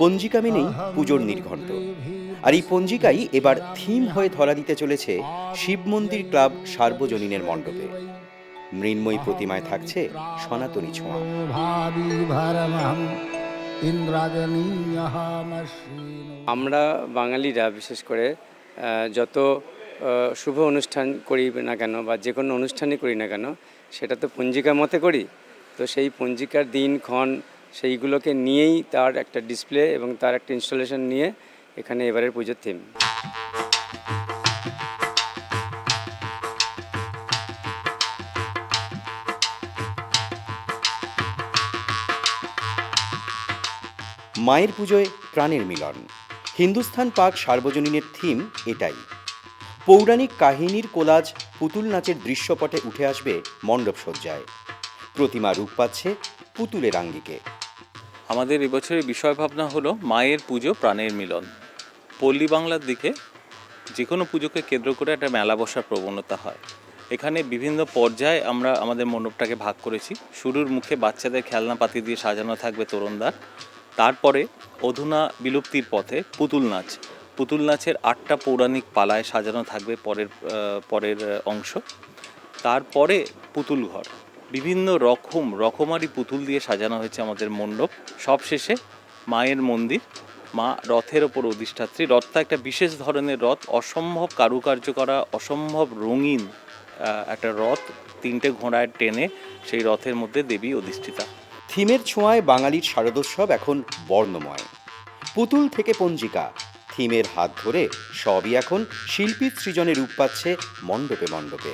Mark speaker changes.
Speaker 1: পঞ্জিকা মেনেই পুজোর নির্ঘণ্ট। আর এই পঞ্জিকাই এবার থিম হয়ে ধরা দিতে চলেছে শিব মন্দির ক্লাব সার্বজনীনের মণ্ডপে। মৃন্ময়ী প্রতিমায় থাকছে সনাতনী ছোঁয়া।
Speaker 2: আমরা বাঙালিরা বিশেষ করে যত শুভ অনুষ্ঠান করি না কেন বা যে কোনো অনুষ্ঠানই করি না কেন সেটা তো পঞ্জিকার মতে করি। তো সেই পঞ্জিকার দিন ক্ষণ সেইগুলোকে নিয়েই তার একটা ডিসপ্লে এবং তার একটা ইনস্টলেশন নিয়ে এখানে এবারের পুজোর থিম
Speaker 1: মায়ের পুজোয় প্রাণের মিলন। হিন্দুস্থান পাক সার্বজনীনের থিম এটাই। পৌরাণিক কাহিনীর কোলাজ পুতুল নাচের দৃশ্যপটে উঠে আসবে মণ্ডপ সজ্জায় প্রতিমা রূপ পাচ্ছে পুতুলের আঙ্গিকে।
Speaker 3: আমাদের এবছরের বিষয় ভাবনা হলো মায়ের পুজো, প্রাণের মিলন। পল্লী বাংলার দিকে যে কোনো পুজোকে কেন্দ্র করে একটা মেলা বসার প্রবণতা হয়। এখানে বিভিন্ন পর্যায়ে আমরা আমাদের মণ্ডপটাকে ভাগ করেছি। শুরুর মুখে বাচ্চাদের খেলনাপাতি দিয়ে সাজানো থাকবে তরুণদার। তারপরে অধুনা বিলুপ্তির পথে পুতুল নাচ। পুতুল নাচের আটটা পৌরাণিক পালায় সাজানো থাকবে পরের পরের অংশ। তারপরে পুতুল ঘর। বিভিন্ন রকম, রকমারি পুতুল দিয়ে সাজানো হয়েছে আমাদের মণ্ডপ। সবশেষে মায়ের মন্দির, মা রথের ওপর অধিষ্ঠাত্রী। রথটা একটা বিশেষ ধরনের রথ, অসম্ভব কারুকার্য করা, অসম্ভব রঙিন একটা রথ তিনটে ঘোড়ায় টেনে সেই রথের মধ্যে দেবী অধিষ্ঠিতা।
Speaker 1: থিমের ছোঁয়ায় বাঙালির শারদোৎসব এখন বর্ণময়। পুতুল থেকে পঞ্জিকা, থিমের হাত ধরে সবই এখন শিল্পীর সৃজনে রূপ পাচ্ছে মণ্ডপে মণ্ডপে।